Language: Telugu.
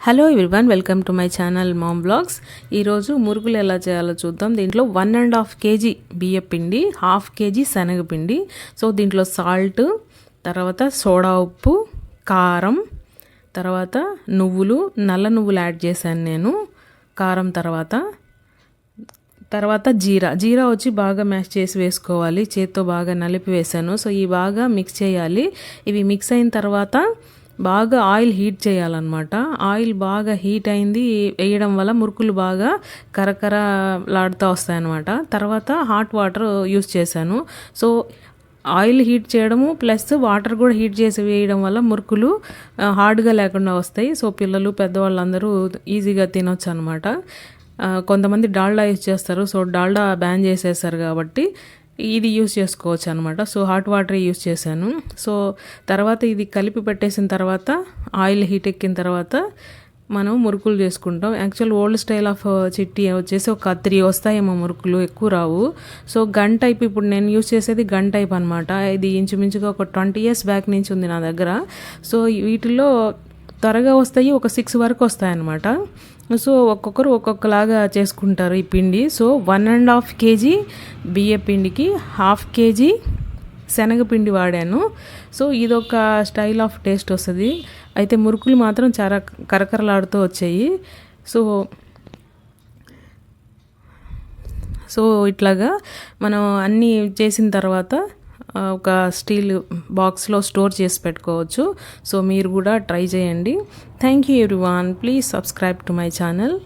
Hello everyone welcome to my channel mom blogs ఈరోజు మురుగులు ఎలా చేయాలో చూద్దాం. దీంట్లో వన్ అండ్ హాఫ్ కేజీ బియ్య పిండి హాఫ్ కేజీ శనగపిండి సో దీంట్లో సాల్ట్ తర్వాత సోడా ఉప్పు కారం తర్వాత నువ్వులు నల్ల నువ్వులు యాడ్ చేశాను నేను. కారం తర్వాత తర్వాత జీరా. జీరా వచ్చి బాగా మ్యాష్ చేసి వేసుకోవాలి. చేత్తో బాగా నలిపి వేసాను సో ఇవి బాగా మిక్స్ చేయాలి. ఇవి మిక్స్ అయిన తర్వాత బాగా ఆయిల్ హీట్ చేయాలన్నమాట. ఆయిల్ బాగా హీట్ అయింది వేయడం వల్ల మురుకులు బాగా కరకర లాడుతూ వస్తాయన్నమాట. తర్వాత హాట్ వాటర్ యూస్ చేశాను. సో ఆయిల్ హీట్ చేయడము ప్లస్ వాటర్ కూడా హీట్ చేసి వేయడం వల్ల మురుకులు హార్డ్గా లేకుండా వస్తాయి. సో పిల్లలు పెద్దవాళ్ళందరూ ఈజీగా తినొచ్చు అనమాట కొంతమంది డాల్డా యూజ్ చేస్తారు. సో డాల్డా బ్యాన్ చేసేసారు కాబట్టి ఇది యూస్ చేసుకోవచ్చు అనమాట సో హాట్ వాటర్ యూస్ చేశాను. సో తర్వాత ఇది కలిపి పెట్టేసిన తర్వాత ఆయిల్ హీట్ ఎక్కిన తర్వాత మనం మురుకులు చేసుకుంటాం. యాక్చువల్ ఓల్డ్ స్టైల్ ఆఫ్ చిట్టి వచ్చేసి ఒక త్రీ వస్తాయేమో మురుకులు ఎక్కువ రావు. సో గన్ టైప్ ఇప్పుడు నేను యూస్ చేసేది గన్ టైప్ అనమాట ఇది ఇంచుమించుగా ఒక ట్వంటీ ఇయర్స్ బ్యాక్ నుంచి ఉంది నా దగ్గర. సో వీటిలో త్వరగా వస్తాయి ఒక సిక్స్ వరకు వస్తాయన్నమాట. సో ఒక్కొక్కరు ఒక్కొక్కలాగా చేసుకుంటారు ఈ పిండి. So one and half KG బియ్య పిండికి హాఫ్ కేజీ శనగపిండి వాడాను. సో ఇదొక స్టైల్ ఆఫ్ టేస్ట్ వస్తుంది. అయితే మురుకులు మాత్రం చాలా కరకరలాడుతూ వచ్చాయి. సో సో ఇట్లాగా మనం అన్నీ చేసిన తర్వాత ఒక స్టీల్ బాక్స్లో స్టోర్ చేసి పెట్టుకోవచ్చు. సో మీరు కూడా ట్రై చేయండి. Thank you everyone. Please subscribe to my channel.